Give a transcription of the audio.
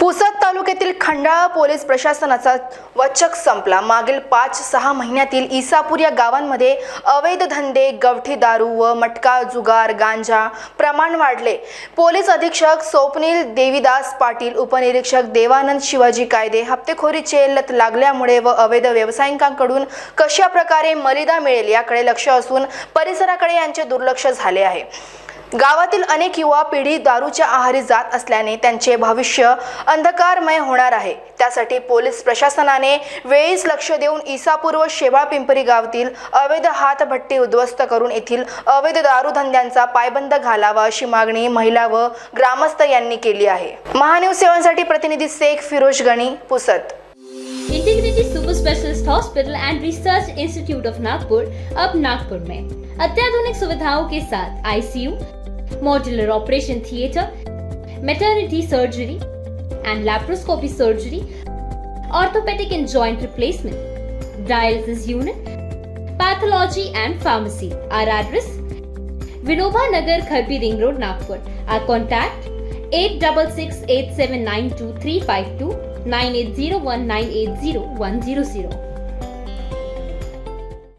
पुसद तालुक्यातील खंडाळा पोलीस प्रशासनाचा वचक संपला. मागील पाच सहा महिन्यातील इसापूर या गावांमध्ये अवैध धंदे गवठी दारू व मटका जुगार गांजा प्रमाण वाढले. पोलीस अधीक्षक स्वप्नील देवीदास पाटील उपनिरीक्षक देवानंद शिवाजी कायदे हप्तेखोरीचे लत लागल्यामुळे व अवैध व्यावसायिकांकडून कशा प्रकारे मलिदा मिळेल याकडे लक्ष असून परिसराकडे यांचे दुर्लक्ष झाले आहे. गावातील अनेक युवा पिढी दारूच्या आहारी जात असल्याने त्यांचे भविष्य अंधकारमय होणार आहे. त्यासाठी पोलीस प्रशासनाने वेळीच लक्ष देऊन ईसापूर्व शेवाळ पिंपरी गावातील अवैध हातभट्टी उद्ध्वस्त करून येथील अवैध दारूधंद्यांचा पायबंद घालावा अशी मागणी महिला व ग्रामस्थ यांनी केली आहे. महान्यूज सेवांसाठी प्रतिनिधी Sheikh Firoz Gani Pusad integrity super specialist hospital and research institute of Nagpur अब नागपुर में। अत्याधुनिक सुविधाओं के साथ ICU modular operation theatre maternity surgery and laparoscopy surgery orthopaedic and joint replacement dialysis unit pathology and pharmacy our address Vinoba Nagar, Kharbi Ring Road, Nagpur. Our contact? 8668792352 9801980100.